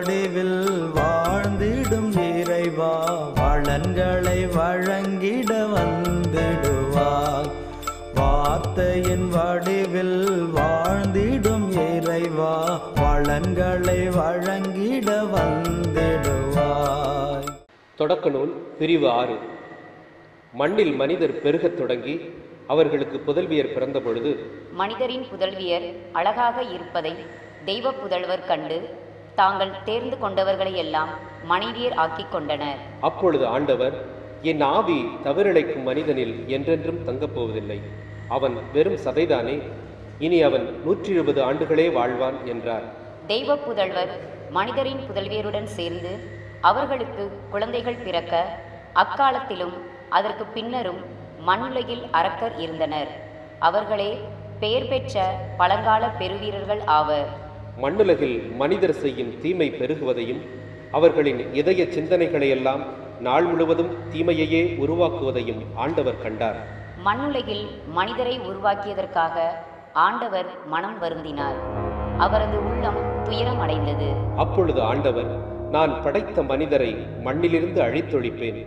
வடிவில் வாழ்ந்திடும் இறைவா வளன்களை வழங்கிட வந்திடுவாய் வார்த்தையின் வடிவில் வாழ்ந்திடும் இறைவா வளன்களை வழங்கிட வந்திடுவாய் தொடக்க நூல் பிரிவு ஆறு. மண்ணில் மனிதர் பெருகத் தொடங்கி அவர்களுக்கு புதல்வியர் பிறந்தபொழுது மனிதரின் புதல்வியர் அழகாக இருப்பதை தெய்வ புதல்வர் கண்டு தாங்கள் தேர்ந்து கொண்டவர்களை எல்லாம் மனைவியர் ஆக்கிக் கொண்டனர். அப்பொழுது ஆண்டவர் என் ஆவி தவறிழைக்கும் மனிதனில் என்றென்றும் தங்கப் போவதில்லை. அவன் வெறும் சதைதானே? இனி அவன் நூற்றி இருபது ஆண்டுகளே வாழ்வான் என்றார். தெய்வ புதல்வர் மனிதரின் புதல்வியருடன் சேர்ந்து அவர்களுக்கு குழந்தைகள் பிறக்க அக்காலத்திலும் அதற்கு பின்னரும் மண்ணுலகில் அரக்கர் இருந்தனர். அவர்களே பெயர் பெற்ற பழங்கால பெருவீரர்கள் ஆவர். மண்ணுலகில் மனிதர் செய்யும் தீமை பெருகுவதையும் அவர்களின் இதய சிந்தனைகளையெல்லாம் நாள் முழுவதும் தீமையையே உருவாக்குவதையும் ஆண்டவர் கண்டார். மண்ணுலகில் மனிதரை உருவாக்கியதற்காக ஆண்டவர் மனம் வருந்தினார். அவரது உள்ளம் துயரம் அடைந்தது. அப்பொழுது ஆண்டவர் நான் படைத்த மனிதரை மண்ணிலிருந்து அழித்தொழிப்பேன்.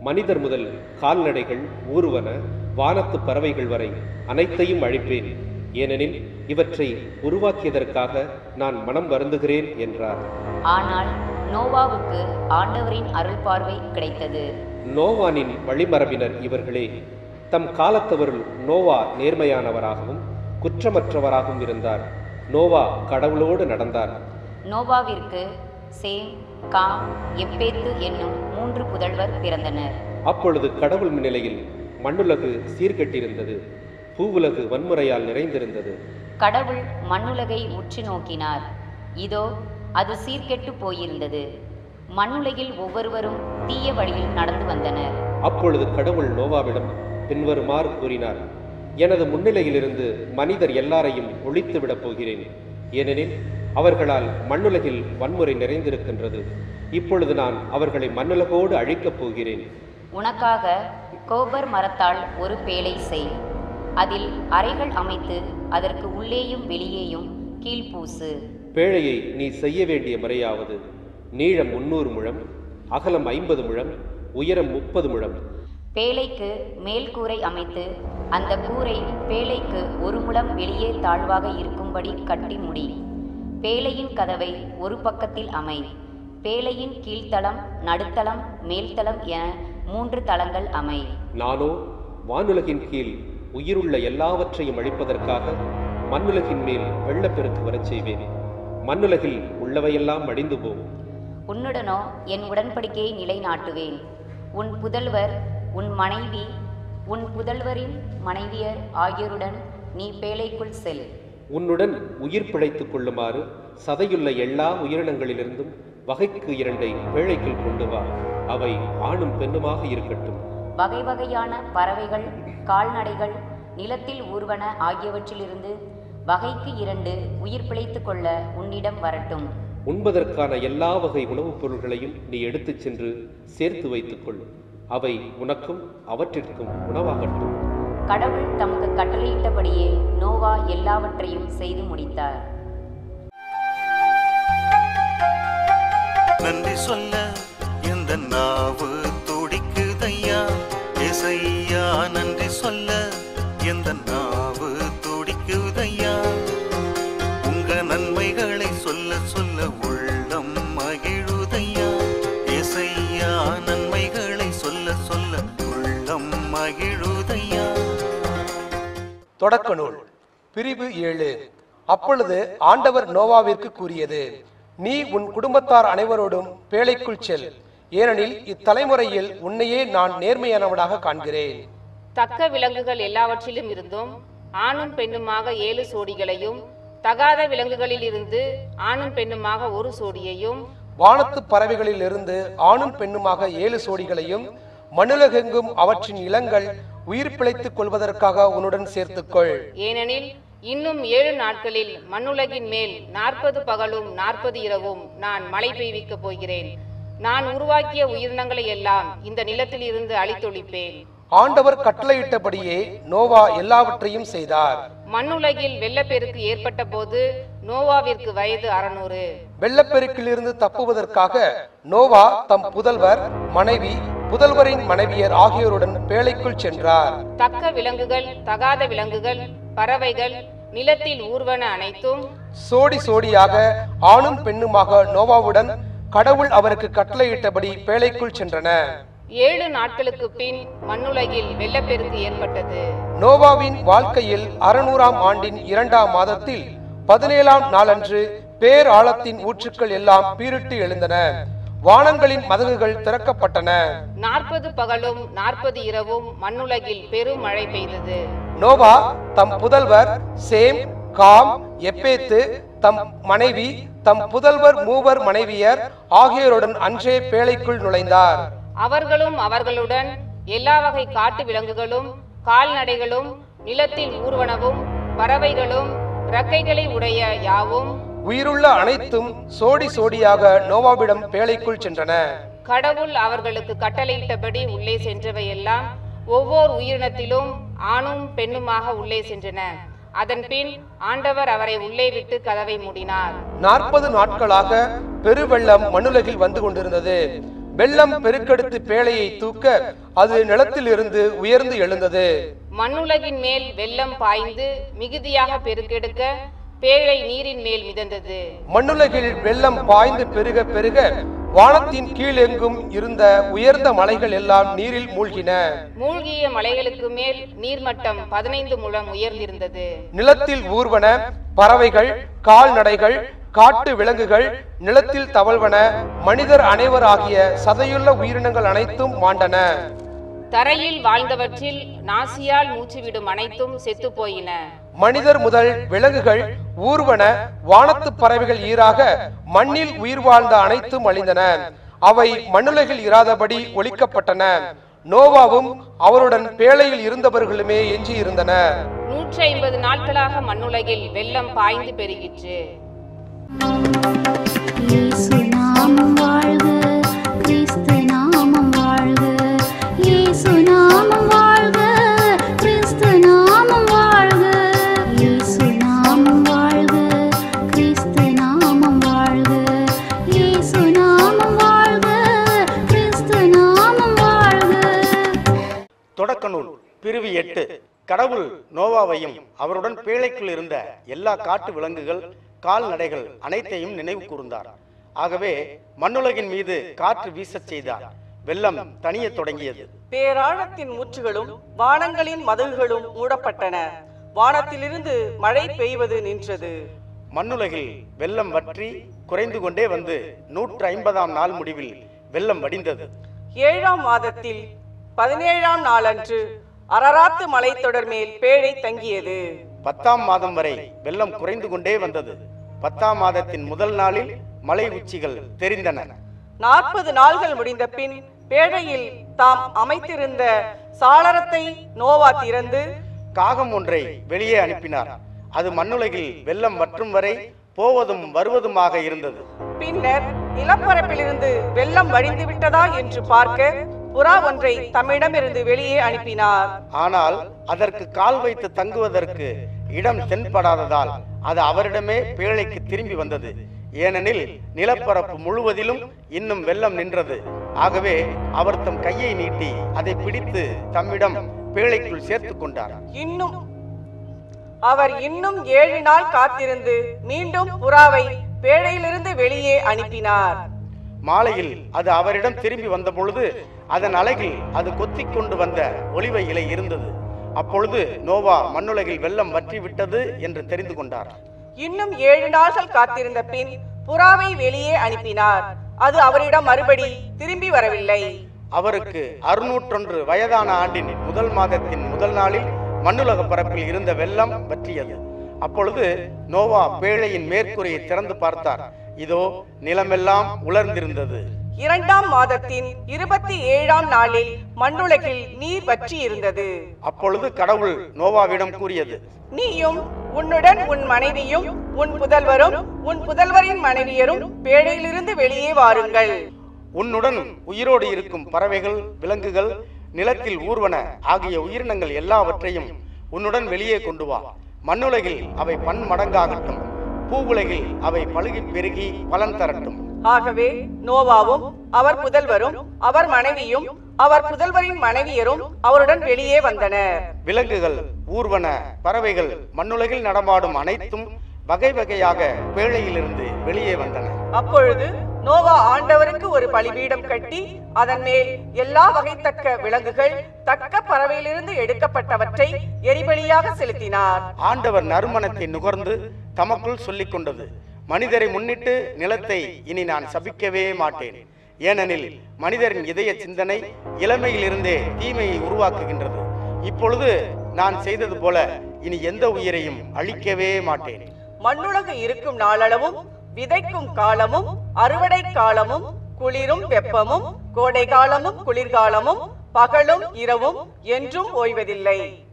மனிதர் முதல் கால்நடைகள் ஊர்வன வானத்து பறவைகள் வரை அனைத்தையும் அழிப்பேன். ஏனெனில் இவற்றை உருவாக்கியதற்காக நான் மனம் வருந்துகிறேன் என்றார். ஆனால் நோவாவுக்கு ஆண்டவரின் அருள் பார்வை கிடைத்தது. நோவானின் வழிமரபினர் இவர்களே தம் காலத்தவருள் நோவா நேர்மையானவராகவும் குற்றமற்றவராகவும் இருந்தார். நோவா கடவுளோடு நடந்தார். நோவாவிற்கு சேம் காம் எப்பேத்து என்னும் மூன்று புதல்வர் பிறந்தனர். அப்பொழுது கடவுள் நிலையில் மண்ணுலகு சீர்கெட்டிருந்தது. பூவுலகு வன்முறையால் நிறைந்திருந்தது. கடவுள் மண்ணுலகை உற்று நோக்கினார். இதோ அது சீர்கெட்டு போயிருந்தது. மண்ணுலகில் ஒவ்வொருவரும் தீய வழியில் நடந்து வந்தனர். அப்பொழுது கடவுள் நோவாவிடம் பின்வருமாறு கூறினார் எனது முன்னிலையிலிருந்து மனிதர் எல்லாரையும் ஒழித்து விடப் போகிறேன். ஏனெனில் அவர்களால் மண்ணுலகில் வன்முறை நிறைந்திருக்கின்றது. இப்பொழுது நான் அவர்களை மண்ணுலகோடு அழிக்கப் போகிறேன். உனக்காக கோபர் மரத்தால் ஒரு பேழை செய். அதில் அறைகள் அமைத்து அதற்கு உள்ளேயும் வெளியேயும் கீழ்ப்பூசு. பேழையை நீ செய்ய வேண்டிய முறையாவது. நீளம் முன்னூறு முழம் அகலம் ஐம்பது முழம் உயரம் முப்பது முழம். பேழைக்கு மேல் கூரை அமைத்து அந்த கூரை பேழைக்கு ஒரு முழம் வெளியே தாழ்வாக இருக்கும்படி கட்டி முடி. பேழையின் கதவை ஒரு பக்கத்தில் அமை. பேழையின் கீழ்த்தளம் நடுத்தளம் மேல்தளம் என மூன்று தளங்கள் அமை. நானோ வானுலகின் கீழ் உயிருள்ள எல்லாவற்றையும் அழிப்பதற்காக மண்ணுலகின் மேல் வெள்ளப்பெருக்கு வரச் செய்வேன். மண்ணுலகில் உள்ளவையெல்லாம் அழிந்து போகும். உன்னுடனோ என் உடன்படிக்கையை நிலைநாட்டுவேன். உன் புதல்வர் உன் மனைவி உன் புதல்வரின் மனைவியர் ஆகியோருடன் நீ பேழைக்குள் செல். உன்னுடன் உயிர் பிழைத்துக் கொள்ளுமாறு சதையுள்ள எல்லா உயிரினங்களிலிருந்தும் வகைக்கு இரண்டை பேழைக்குள் கொண்டு வா. அவை ஆணும் பெண்ணுமாக இருக்கட்டும். வகை வகையான பறவைகள் கால்நடைகள் நிலத்தில் ஊர்வன ஆகியவற்றிலிருந்து வகைக்கு இரண்டு உயிர் பிழைத்துக் கொள்ள உன்னிடம் வரட்டும். உண்பதற்கான எல்லா வகை உணவுப் பொருள்களையும் நீ எடுத்துச் சென்று சேர்த்து வைத்துக்கொள் அவை உனக்கும் அவற்றிற்கும் உணவாகட்டும். கடவுள் தமக்கு கட்டளையிட்டபடியே நோவா எல்லாவற்றையும் செய்து முடித்தார். தொடக்க நூல் பிரிவு ஏழு. அப்பொழுது ஆண்டவர் நோவாவிற்கு கூறியது நீ உன் குடும்பத்தார் அனைவரோடும் பேழைக்குள் செல். ஏனெனில் இத்தலைமுறையில் உன்னையே நான் நேர்மையானவனாக காண்கிறேன். தக்க விலங்குகள் எல்லாவற்றிலும் இருந்தும் ஆணும் பெண்ணுமாக ஏழு சோடிகளையும் தகாத விலங்குகளில் இருந்து ஆணும் பெண்ணுமாக ஒரு சோடியையும் வானத்து பறவைகளிலிருந்து ஆணும் பெண்ணுமாக ஏழு சோடிகளையும் மண்ணுலகெங்கும் அவற்றின் இளங்கள் உயிர் பிழைத்துக் கொள்வதற்காக உன்னுடன் சேர்த்துக்கொள். ஏனெனில் இன்னும் ஏழு நாட்களில் மண்ணுலகின் மேல் நாற்பது பகலும் நாற்பது இரவும் நான் மழை பெய்விக்கப் போகிறேன். நான் உருவாக்கிய உயிரினங்களை எல்லாம் இந்த நிலத்தில் இருந்து அழித்தொழிப்பேன். ஆண்டவர் கட்டளையிட்டபடியே நோவா எல்லாவற்றையும் செய்தார். மண்ணுலகில் வெள்ளப்பெருக்கு ஏற்பட்ட போது நோவாவிற்கு வயது அறுநூறு. வெள்ளப்பெருக்கிலிருந்து தப்புவதற்காக நோவா தம் புதல்வர் மனைவி புதல்வரின் மனைவியர் ஆகியோருடன் பேழைக்குள் சென்றார். தக்க விலங்குகள் தகாத விலங்குகள் பறவைகள் நிலத்தில் ஊர்வன அனைத்தும் சோடி சோடியாக ஆணும் பெண்ணுமாக நோவாவுடன் கடவுள் அவருக்கு கட்டளையிட்டபடி பேழைக்குள் சென்றன. ஏழு நாட்களுக்கு பின் மண்ணுலகில் வெள்ளப்பெருக்கு ஏற்பட்டது. நோவாவின் வாழ்க்கையில் அறுநூறாம் ஆண்டின் இரண்டாம் மாதத்தில் பதினேழாம் நாளன்று பேராழத்தின் ஊற்றுக்கள் எல்லாம் பீரிட்டு எழுந்தன. வானங்களின் மதகுகள் திறக்கப்பட்டன. நாற்பது பகலும் நாற்பது இரவும் மண்ணுலகில் பெரும் மழை பெய்தது. நோவா தம் புதல்வர் சேம் காம் எப்பேத்து தம் மனைவி தம் புதல்வர் மூவர் மனைவியர் ஆகியோருடன் அன்றே பேழைக்குள் நுழைந்தார். அவர்களும் அவர்களுடன் எல்லா வகை காட்டு விலங்குகளும் கால்நடைகளும் நிலத்தில் ஊர்வனவும் பறவைகளும் இறக்கைகளை உடைய யாவும் உயிருள்ள அனைத்தும் சோடி சோடியாக நோவாவிடம் பேழைக்குள் சென்றன. கடவுள் அவர்களுக்கு கட்டளையிட்டபடி உள்ளே சென்றவையெல்லாம் ஒவ்வொரு உயிரினத்திலும் ஆணும் பெண்ணுமாக உள்ளே சென்றன. அதன் பின் ஆண்டவர் அவரை உள்ளே விட்டு கதவை மூடினார். நாற்பது நாட்களாக பெருவெள்ளம் மண்ணுலகில் வந்து கொண்டிருந்தது. வெள்ளம் பெருக்கெடுத்து பேழையை தூக்க அது நிலத்தில் இருந்து உயர்ந்து எழுந்தது. மண்ணுலகின் மேல் வெள்ளம் பாய்ந்து மிகுதியாக பெருக்கெடுக்க பேழை நீரின் மேல் மிதந்தது. மண்ணுலகில் வெள்ளம் பாய்ந்து பெருக பெருக வானத்தின் கீழெங்கும் இருந்த உயர்ந்த மலைகள் எல்லாம் நீரில் மூழ்கின. மூழ்கிய மலைகளுக்கு மேல் நீர்மட்டம் பதினைந்து முழம் உயர்ந்திருந்தது. நிலத்தில் ஊர்வன பறவைகள் கால்நடைகள் காட்டு விலங்குகள் நிலத்தில் தவழ்வன மனிதர் அனைவர் ஆகிய சதையுள்ள உயிரினங்கள் அனைத்தும் மாண்டன. தரையில் வாழ்ந்தவற்றில் நாசியால் மூச்சுவிடும் அனைத்தும் செத்துப் போயின. மனிதர் முதல் விலங்குகள் ஊர்வன வானத்து பறவைகள் ஈராக மண்ணில் உயிர் வாழ்ந்த அனைத்தும் அழிந்தன. அவை மண்ணுலகில் இராதபடி ஒழிக்கப்பட்டன. நோவாவும் அவருடன் பேழையில் இருந்தவர்களுமே எஞ்சி இருந்தனர் நூற்றி ஐம்பது நாட்களாக மண்ணுலகில் வெள்ளம் பாய்ந்து பெருகிற்று. தொடக்க நூல் பிரிவு எட்டு கடவுள் நோவாவையும் அவருடன் பேழைக்குள் இருந்த எல்லா காட்டு விலங்குகள் கால்நடைகள் அனைத்தையும் நினைவு கூர்ந்தார். ஆகவே மண்ணுலகின் மீது காற்று வீசச் செய்தார். வெள்ளம் தணியத் தொடங்கியது. பேராழத்தின் முற்றுகளும் வானங்களின் மதகுகளும் மூடப்பட்டன. வானத்திலிருந்து மழை பெய்வது நின்றது. மண்ணுலகில் வெள்ளம் வற்றி குறைந்து கொண்டே வந்து நூற்று ஐம்பதாம் நாள் முடிவில் வெள்ளம் வடிந்தது. ஏழாம் மாதத்தில் பதினேழாம் நாளன்று அரராத்து மலைத்தொடர் மேல் பேழை தங்கியது. பத்தாம் மாதம் வரை வெள்ளம் குறைந்து கொண்டே வந்தது. பத்தாம் மாதத்தின் முதல் நாளில் மலை உச்சிகள் தெரிந்தன. நாற்பது நாள்கள் முடிந்த பின் பேழையில் தாம் அமைத்திருந்த சாளரத்தை நோவா திறந்து காகம் ஒன்றை வெளியே அனுப்பினார். அது மண்ணுலகில் வெள்ளம் வற்றும் வரை போவதும் வருவதுமாக இருந்தது. பின்னர் நிலப்பரப்பிலிருந்து வெள்ளம் வழிந்து விட்டதா என்று பார்க்க புறா ஒன்றை தம்மிடமிருந்து வெளியே அனுப்பினார். ஆனால் அதற்கு கால் வைத்து தங்குவதற்கு இடம் தென்படாததால் அது அவரிடமே பேழைக்கு திரும்பி வந்தது. ஏனெனில் நிலப்பரப்பு முழுவதிலும் இன்னும் வெள்ளம் நின்றது. ஆகவே அவர் தம் கையை நீட்டி அதை பிடித்து தம்மிடம் பேழைக்குள் சேர்த்துக் கொண்டார். இன்னும் அவர் இன்னும் ஏழு நாள் காத்திருந்து மீண்டும் புறாவை பேழையிலிருந்து வெளியே அனுப்பினார். மாலையில் அது அவரிடம் திரும்பி வந்த பொழுது அதன் அழகில் அது கொத்திக் கொண்டு வந்த ஒளிவ இலை இருந்தது. அப்பொழுது நோவா மண்ணுலகில் வெள்ளம் வற்றி விட்டது என்று தெரிந்து கொண்டார். இன்னும் ஏழு நாள்கள் காத்திருந்த பின் புறாவை வெளியே அனுப்பினார். அது அவரிடம் மறுபடி திரும்பி வரவில்லை. அவருக்கு அறுநூற்றொன்று வயதான ஆண்டின் முதல் மாதத்தின் முதல் நாளில் மண்ணுலக பரப்பில் இருந்த வெள்ளம் வற்றியது. அப்பொழுது நோவா பேழையின் மேற்கூரையை திறந்து பார்த்தார். இதோ நிலமெல்லாம் உலர்ந்திருந்தது. இரண்டாம் மாதத்தின் இருபத்தி ஏழாம் நாளில் மண்ணுலகில் நீர் வற்றி இருந்தது அப்பொழுது கடவுள் நோவாவிடம் கூறியது நீயும் உன்னுடன் உன் மனைவியும் உன் புதல்வரும் உன் புதல்வரின் மனைவியரும் பேழையிலிருந்து வெளியே வாருங்கள். உன்னுடன் உயிரோடு இருக்கும் பறவைகள் விலங்குகள் நிலத்தில் ஊர்வன ஆகிய உயிரினங்கள் எல்லாவற்றையும் உன்னுடன் வெளியே கொண்டு வா. மண்ணுலகில் அவை பன்மடங்காகட்டும் பூவுலகில் அவை பழுகி பெருகி பலன் தரட்டும். ஆகவே நோவாவும் அவர் புதல்வரும் அவர் மனைவியும் அவர் புதல்வரின் மனைவியரும் அவருடன் வெளியே வந்தனர். விலங்குகள் ஊர்வன பறவைகள் மண்ணுலகில் நடமாடும் அனைத்தும் வகை வகையாக பேழையிலிருந்து வெளியே வந்தன. அப்பொழுது நோவா ஆண்டவருக்கு ஒரு பலிபீடம் கட்டி அதன் மேல் எல்லா வகைத்தக்க விலங்குகள் தக்க பறவையிலிருந்து எடுக்கப்பட்டவற்றை எரிபலியாக செலுத்தினார். ஆண்டவர் நறுமணத்தை நுகர்ந்து தமக்குள் சொல்லிக் கொண்டது. மனிதரை முன்னிட்டு நிலத்தை இனி நான் சபிக்கவே மாட்டேன். ஏனெனில் மனிதரின் இதய சிந்தனை இளமையிலிருந்தே தீமையை உருவாக்குகின்றது. இப்பொழுது நான் செய்தது போல இனி எந்த உயிரையும் அழிக்கவே மாட்டேன். மண்ணுலகு இருக்கும் நாளளவும் விதைக்கும் காலமும் அறுவடை காலமும் குளிரும் வெப்பமும் கோடை காலமும் குளிர்காலமும் பகலும் இரவும் என்றும் ஓய்வதில்லை.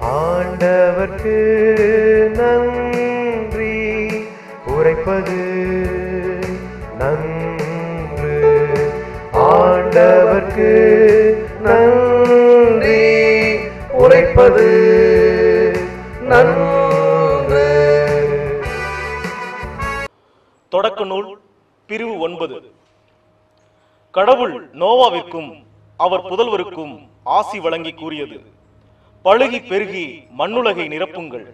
ஆண்டவர்க்கு நன்றி. உரைப்பது நன்று. ஆண்டவர்க்கு நன்றி. உரைப்பது தொடக்க நூல் பிரிவு ஒன்பது. கடவுள் நோவாவிற்கும் அவர் புதல்வருக்கும் ஆசி வழங்கி கூறியது. பழுகி பெருகி மண்ணுலகை நிரப்புங்கள்.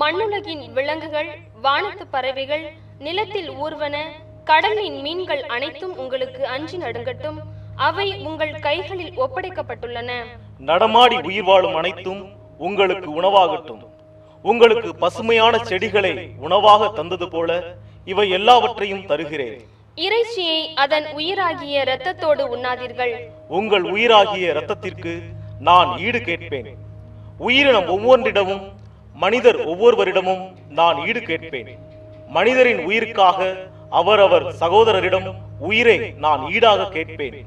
மண்ணுலகின் விலங்குகள் வானத்து பறவைகள் நிலத்தில் ஊர்வன கடலின் மீன்கள் அனைத்தும் உங்களுக்கு அஞ்சி நடுங்கட்டும். அவை உங்கள் கைகளில் ஒப்படைக்கப்பட்டுள்ளன. நடமாடி உயிர் வாழும் அனைத்தும் உங்களுக்கு உணவாகட்டும். உங்களுக்கு பசுமையான செடிகளை உணவாக தந்தது போல இவை எல்லாவற்றையும் தருகிறேன். இறைச்சியை அதன் உயிராகிய இரத்தத்தோடு உண்ணாதீர்கள். உங்கள் உயிராகிய இரத்தத்திற்கு நான் ஈடு கேட்பேன். உயிரினம் ஒவ்வொன்றிடமும் மனிதர் ஒவ்வொருவரிடமும் நான் ஈடு கேட்பேன். மனிதரின் உயிருக்காக அவரவர் சகோதரரிடம் உயிரை நான் ஈடாக கேட்பேன்.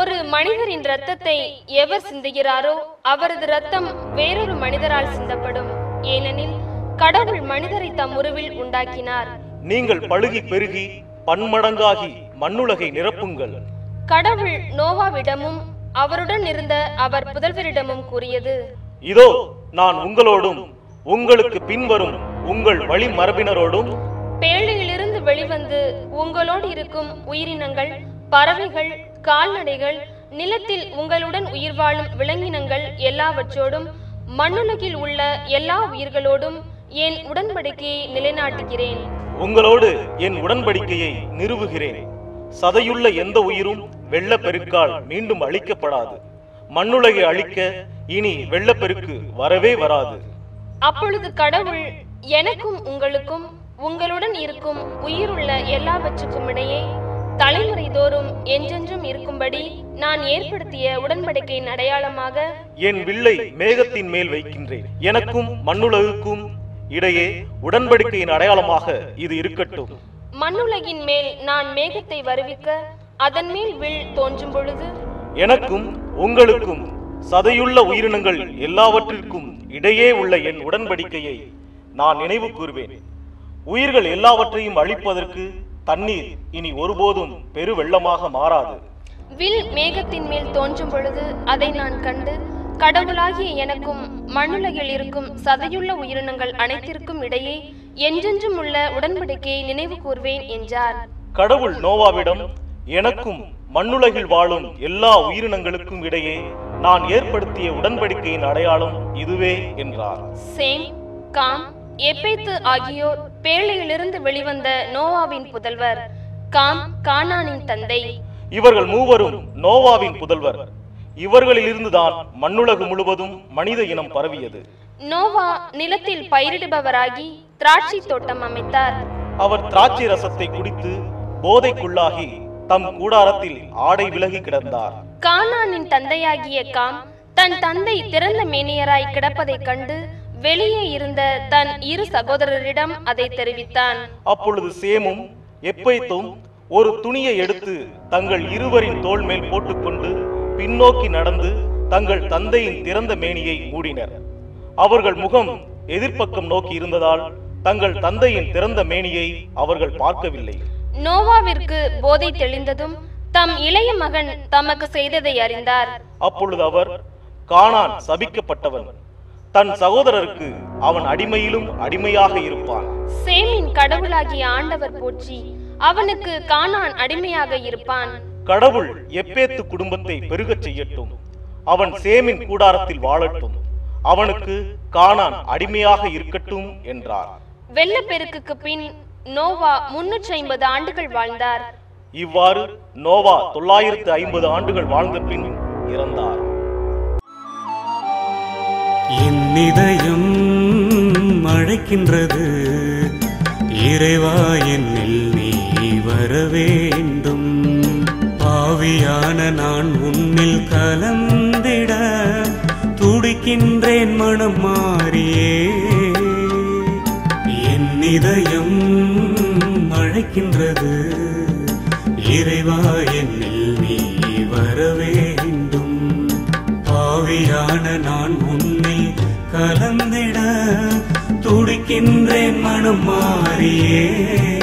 ஒரு மனிதரின் இரத்தத்தை எவர் சிந்துகிறாரோ அவரது இரத்தம் வேறொரு மனிதரால் சிந்தப்படும். ஏனெனில் கடவுள் மனிதரை தம் உருவில் உண்டாக்கினார். நீங்கள் பழுகி பெருகி பன்மடங்காகி மண்ணுலகை நிரப்புங்கள். கடவுள் நோவாவிடமும் அவருடன் இருந்த அவர் புதல்வரிடமும் கூறியது. இதோ நான் உங்களோடும் உங்களுக்கு பின்வரும் உங்கள் வழிமரபினரோடும். பேழையிலிருந்து வெளிவந்து உங்களோடு இருக்கும் உயிரினங்கள் பறவைகள் கால்நடைகள் நிலத்தில் உங்களுடன் உயிர் வாழும் விலங்கினங்கள் எல்லாவற்றோடும் மண்ணுலகில் உள்ள எல்லா உயிர்களோடும் என் உடன்படிக்கையை நிலைநாட்டுகிறேன். உங்களோடு என் உடன்படிக்கையை நிறுவுகிறேன். சதையுள்ள எந்த உயிரும் வெள்ளப்பெருக்கால் மீண்டும் அழிக்கப்படாது. மண்ணுலகை அழிக்க இனி வெள்ளப்பெருக்கு வரவே வராது. அப்பொழுது கடவுள் எனக்கும் உங்களுக்கும் உங்களுடன் இருக்கும் உயிருள்ள எல்லாவற்றுக்கும் இடையே தலைமுறை தோறும் என்றென்றும் இருக்கும்படி நான் ஏற்படுத்திய உடன்படிக்கையின் அடையாளமாக என் வில்லை மேகத்தின் மேல் வைக்கின்றேன். எனக்கும் மண்ணுலகுக்கும் இடையே உடன்படிக்கையின் அடையாளமாக இது இருக்கட்டும். மண்ணுலகின் மேல் நான் மேகத்தை வருவிக்க அதன் மேல் வில் தோன்றும் பொழுது? எனக்கும் உங்களுக்கும் சதையுள்ள உயிரினங்கள் எல்லாவற்றிற்கும் இடையே உள்ள என் உடன்படிக்கையை நான் நினைவு கூறுவேன் உயிர்கள் எல்லாவற்றையும் அழிப்பதற்கு தண்ணீர் இனி ஒருபோதும் பெருவெள்ளமாக மாறாது. வில் மேகத்தின் மேல் தோன்றும் பொழுது அதை நான் கண்டு கடவுளாகிய எனக்கும் மண்ணுலகில் இருக்கும் சதையுள்ள உயிரினங்கள் அனைத்திற்கும் இடையே என்றென்றும் உள்ள உடன்படிக்கையை நினைவு கூர்வேன் என்றார். கடவுள் நோவாவிடம் எனக்கும் மண்ணுலகில் வாழும் எல்லா உயிரினங்களுக்கும் இடையே நான் ஏற்படுத்திய உடன்படிக்கையின் அடையாளம் இதுவே என்றார். சேம் காம் எப்பேத்து ஆகியோர் பேழையிலிருந்து வெளிவந்த நோவாவின் புதல்வர் காம் கானானின் தந்தை. இவர்கள் மூவரும் நோவாவின் புதல்வர். இவர்களிலிருந்துதான் மண்ணுலகு முழுவதும் மனித இனம் பரவியது. நோவா நிலத்தில் பயிரிடுபவராகி திராட்சை தோட்டம் அமைத்தார். அவர் திராட்சை ரசத்தை குடித்து போதைக்குள்ளாகி தம் கூடாரத்தில் ஆடை விலகி கிடந்தார். கானானின் தந்தையாகிய காம் தன் தந்தை திறந்த மேனியராய் கிடப்பதைக் கண்டு வெளியே இருந்த தன் இரு சகோதரரிடம் அதை தெரிவித்தான். அப்பொழுது சேமும் எப்பைத்தும் ஒரு துணியை எடுத்து தங்கள் இருவரின் தோள் மேல் போட்டுக்கொண்டு பின்னோக்கி நடந்து தங்கள் தந்தையின் திறந்த மேனியை மூடினர். அவர்கள் முகம் எதிர்ப்பக்கம் நோக்கி இருந்ததால் தங்கள் தந்தையின் திறந்த மேனியை அவர்கள் பார்க்கவில்லை. நோவாவிற்கு போதை தெளிந்ததும் தம் இளைய மகன் தமக்கு செய்ததை அறிந்தார். அப்பொழுது அவர் கானான் சபிக்கப்பட்டவன். தன் சகோதரருக்கு அவன் அடிமையிலும் அடிமையாக இருப்பான். சேமின் கடவுளாகிய ஆண்டவர் போற்றி அவனுக்கு கானான் அடிமையாக இருப்பான். கடவுள் எப்பேத்து குடும்பத்தை பெருகச் செய்யட்டும். அவன் சேமின் கூடாரத்தில் வாழட்டும். அவனுக்கு கானான் அடிமையாக இருக்கட்டும் என்றார். வெள்ளப்பெருக்குக்கு பின் நோவா முன்னூற்றி ஐம்பது ஆண்டுகள் வாழ்ந்தார். இவ்வாறு நோவா தொள்ளாயிரத்து ஐம்பது ஆண்டுகள் வாழ்ந்த பின் இறந்தார். என் இதயம் அழைக்கின்றது இறைவா என்னில் நீ வர வேண்டும். ஞான நான் உன்னில் கலந்திட துடிக்கின்றேன் மனம் மாறியே. என் இதயம் அழைக்கின்றது. இறைவா என்னில் நீ வர வேண்டும். பாவியான நான் உன்னை கலந்திட துடிக்கின்றேன் மனம் மாறியே.